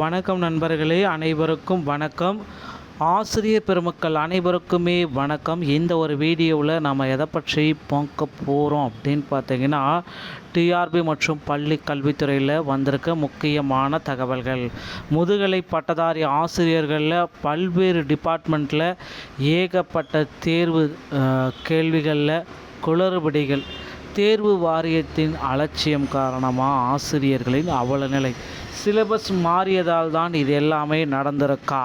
வணக்கம் நண்பர்களே அனைவருக்கும் வணக்கம். ஆசிரியர் பெருமக்கள் அனைவருக்குமே வணக்கம். இந்த ஒரு வீடியோவில் நாம் எதை பற்றி பார்க்க போகிறோம் அப்படின்னு பார்த்தீங்கன்னா டிஆர்பி மற்றும் பள்ளி கல்வித்துறையில் வந்திருக்க முக்கியமான தகவல்கள். முதுகலை பட்டதாரி ஆசிரியர்களில் பல்வேறு டிபார்ட்மெண்ட்டில் ஏகப்பட்ட தேர்வு கேள்விகளில் குளறுபடிகள். தேர்வு வாரியத்தின் அலட்சியம் காரணமாக ஆசிரியர்களின் அவலநிலை? சிலபஸ் மாறியதால் தான் இது எல்லாமே நடந்திருக்கா?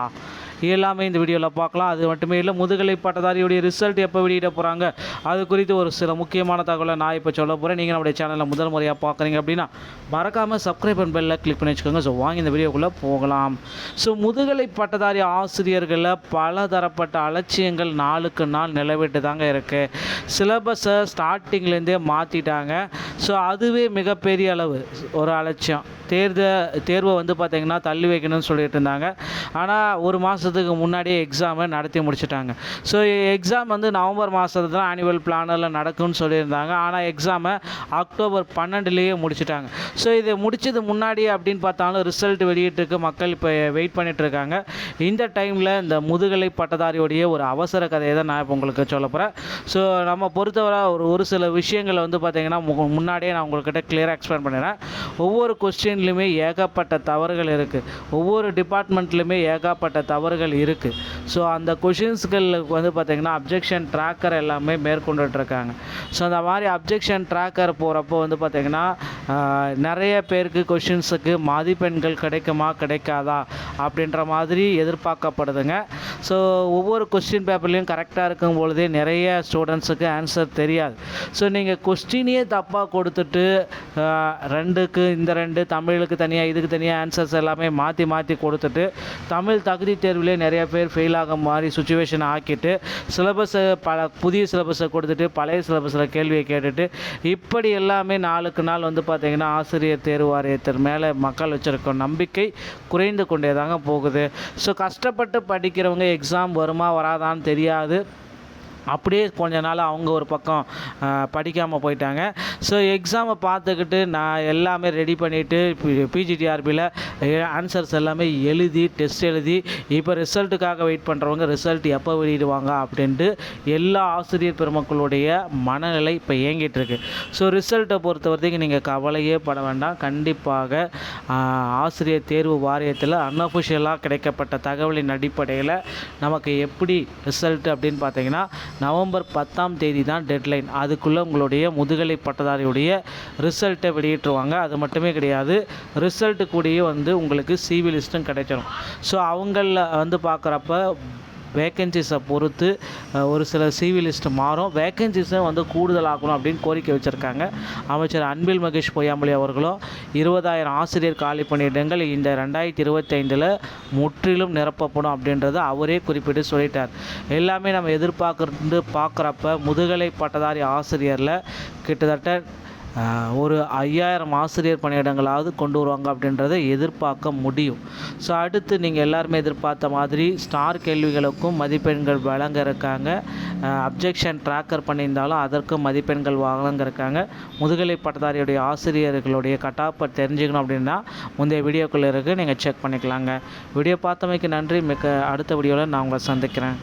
எல்லாமே இந்த வீடியோவில் பார்க்கலாம். அது மட்டுமே இல்லை முதுகலை பட்டதாரியுடைய ரிசல்ட் எப்போ வெளியிட போகிறாங்க அது குறித்து ஒரு சில முக்கியமான தகவலை நான் இப்போ சொல்ல போகிறேன் நீங்கள் நம்முடைய சேனலில் முதல் முறையாக பார்க்குறீங்க அப்படின்னா மறக்காமல் சப்ஸ்கிரைப் அண்ட் பெல்லில் கிளிக் பண்ணி வச்சுக்கோங்க. ஸோ வாங்கி இந்த வீடியோக்குள்ளே போகலாம். ஸோ முதுகலை பட்டதாரி ஆசிரியர்களில் பல தரப்பட்ட அலட்சியங்கள் நாளுக்கு நாள் நிலவிட்டு தாங்க இருக்குது சிலபஸை ஸ்டார்டிங்லேருந்தே மாற்றிட்டாங்க ஸோ அதுவே மிகப்பெரிய அளவு ஒரு அலட்சியம். தேர்த தேர்வை வந்து பார்த்திங்கன்னா தள்ளி வைக்கணும்னு சொல்லிட்டு இருந்தாங்க. ஆனால் ஒரு மாதத்துக்கு முன்னாடியே எக்ஸாமை நடத்தி முடிச்சிட்டாங்க. ஸோ எக்ஸாம் வந்து நவம்பர் மாதத்துல தான் ஆனுவல் பிளானரில் நடக்கும்னு சொல்லியிருந்தாங்க. ஆனால் எக்ஸாமை அக்டோபர் பன்னெண்டுலேயே முடிச்சிட்டாங்க. ஸோ இதை முடிச்சது முன்னாடி அப்படின்னு பார்த்தாலும் ரிசல்ட் வெளியிட்டிருக்கு மக்கள் இப்போ வெயிட் பண்ணிகிட்ருக்காங்க இருக்காங்க. இந்த டைமில் இந்த முதுகலை பட்டதாரியோடைய ஒரு அவசர கதையை தான் நான் இப்போ உங்களுக்கு சொல்ல போகிறேன் ஸோ நம்ம பொறுத்தவரை ஒரு ஒரு சில விஷயங்களை வந்து பார்த்திங்கன்னா மு- முன்னாடியே நான் உங்கள்கிட்ட கிளியராக எக்ஸ்பிளைன் பண்ணிடுறேன். ஒவ்வொரு கொஸ்டின்லையுமே ஏகப்பட்ட தவறுகள் இருக்குது ஒவ்வொரு டிபார்ட்மெண்ட்லையுமே ஏகப்பட்ட தவறுகள் இருக்குது ஸோ அந்த கொஷின்ஸ்களுக்கு வந்து பார்த்திங்கன்னா அப்ஜெக்ஷன் ட்ராக்கர் எல்லாமே மேற்கொண்டுட்ருக்காங்க. ஸோ அந்த மாதிரி அப்ஜெக்ஷன் ட்ராக்கர் போகிறப்போ வந்து பார்த்திங்கன்னா நிறைய பேருக்கு கொஷின்ஸுக்கு மதிப்பெண்கள் கிடைக்குமா கிடைக்காதா? அப்படின்ற மாதிரி எதிர்பார்க்கப்படுதுங்க. ஸோ ஒவ்வொரு கொஸ்டின் பேப்பர்லேயும் கரெக்டாக இருக்கும் பொழுதே நிறைய ஸ்டூடெண்ட்ஸுக்கு ஆன்சர் தெரியாது. ஸோ நீங்கள் கொஸ்டினையே தப்பாக கொடுத்துட்டு ரெண்டுக்கு இந்த ரெண்டு தமிழுக்கு தனியாக இதுக்கு தனியாக ஆன்சர்ஸ் எல்லாமே மாற்றி மாற்றி கொடுத்துட்டு தமிழ் தகுதி தேர்விலே நிறைய பேர் ஃபெயில் ஆக மாதிரி சுச்சுவேஷன் ஆக்கிட்டு சிலபஸை பல புதிய சிலபஸை கொடுத்துட்டு பழைய சிலபஸில் கேள்வியை கேட்டுட்டு இப்படி எல்லாமே நாளுக்கு நாள் வந்து பார்த்திங்கன்னா ஆசிரியர் தேர்வு வாரியத்தின் மேலே மக்கள் வச்சுருக்க நம்பிக்கை குறைந்து கொண்டே தாங்க போகுது. ஸோ கஷ்டப்பட்டு படிக்கிறவங்க எக்ஸாம் வருமா வராதான்னு தெரியாது. அப்படியே கொஞ்ச நாள் அவங்க ஒரு பக்கம் படிக்காமல் போயிட்டாங்க. ஸோ எக்ஸாமை பார்த்துக்கிட்டு நான் எல்லாமே ரெடி பண்ணிவிட்டு பிஜிடிஆர்பியில் ஆன்சர்ஸ் எல்லாமே எழுதி டெஸ்ட் எழுதி இப்போ ரிசல்ட்டுக்காக வெயிட் பண்ணுறவங்க ரிசல்ட் எப்போ வெளியிடுவாங்க அப்படின்ட்டு எல்லா ஆசிரியர் பெருமக்களுடைய மனநிலை இப்போ இயங்கிட்டு இருக்கு. ஸோ ரிசல்ட்டை பொறுத்த வரைக்கும் நீங்கள் கவலையே பட வேண்டாம். கண்டிப்பாக ஆசிரியர் தேர்வு வாரியத்தில் அன்அஃபிஷியலாக கிடைக்கப்பட்ட தகவலின் அடிப்படையில் நமக்கு எப்படி ரிசல்ட் அப்படின்னு பார்த்தீங்கன்னா நவம்பர் பத்தாம் தேதி தான் டெட்லைன் அதுக்குள்ளே உங்களுடைய முதுகலை பட்டதாரியுடைய ரிசல்ட்டை வெளியிட்டுருவாங்க. அது மட்டுமே கிடையாது. ரிசல்ட்டு கூடயே வந்து உங்களுக்கு சிவி லிஸ்ட்டும் கிடைச்சிடும் ஸோ அவங்கள வந்து பார்க்குறப்ப வேக்கன்சிஸை பொறுத்து ஒரு சில சிவி லிஸ்ட் மாறும். வேக்கன்சிஸை வந்து கூடுதலாக்கணும் அப்படின்னு கோரிக்கை வச்சுருக்காங்க. அமைச்சர் அன்பில் மகேஷ் பொய்யாமொழி அவர்களும் இருபதாயிரம் ஆசிரியர் காலி பணியிடங்கள் இந்த ரெண்டாயிரத்தி இருபத்தைந்தில் முற்றிலும் நிரப்பப்படும் அப்படின்றத அவரே குறிப்பிட்டு சொல்லிட்டார். எல்லாமே நம்ம எதிர்பார்க்கறது பார்க்குறப்ப முதுகலை பட்டதாரி ஆசிரியரில் கிட்டத்தட்ட ஒரு ஐயாயிரம் ஆசிரியர் பணியிடங்களாவது கொண்டு வருவாங்க அப்படின்றத எதிர்பார்க்க முடியும். ஸோ அடுத்து நீங்கள் எல்லாருமே எதிர்பார்த்த மாதிரி ஸ்டார் கேள்விகளுக்கும் மதிப்பெண்கள் வழங்க இருக்காங்க அப்ஜெக்ஷன் ட்ராக்கர் பண்ணியிருந்தாலும் அதற்கும் மதிப்பெண்கள் வழங்க இருக்காங்க முதுகலை பட்டதாரியுடைய ஆசிரியர்களுடைய கட்டாப்பை தெரிஞ்சுக்கணும் அப்படின்னா முந்தைய வீடியோக்குள்ளே இருக்குது நீங்கள் செக் பண்ணிக்கலாங்க. வீடியோ பார்த்தமைக்கு நன்றி. மிக்க அடுத்த வீடியோவில் நான் உங்களை சந்திக்கிறேன்.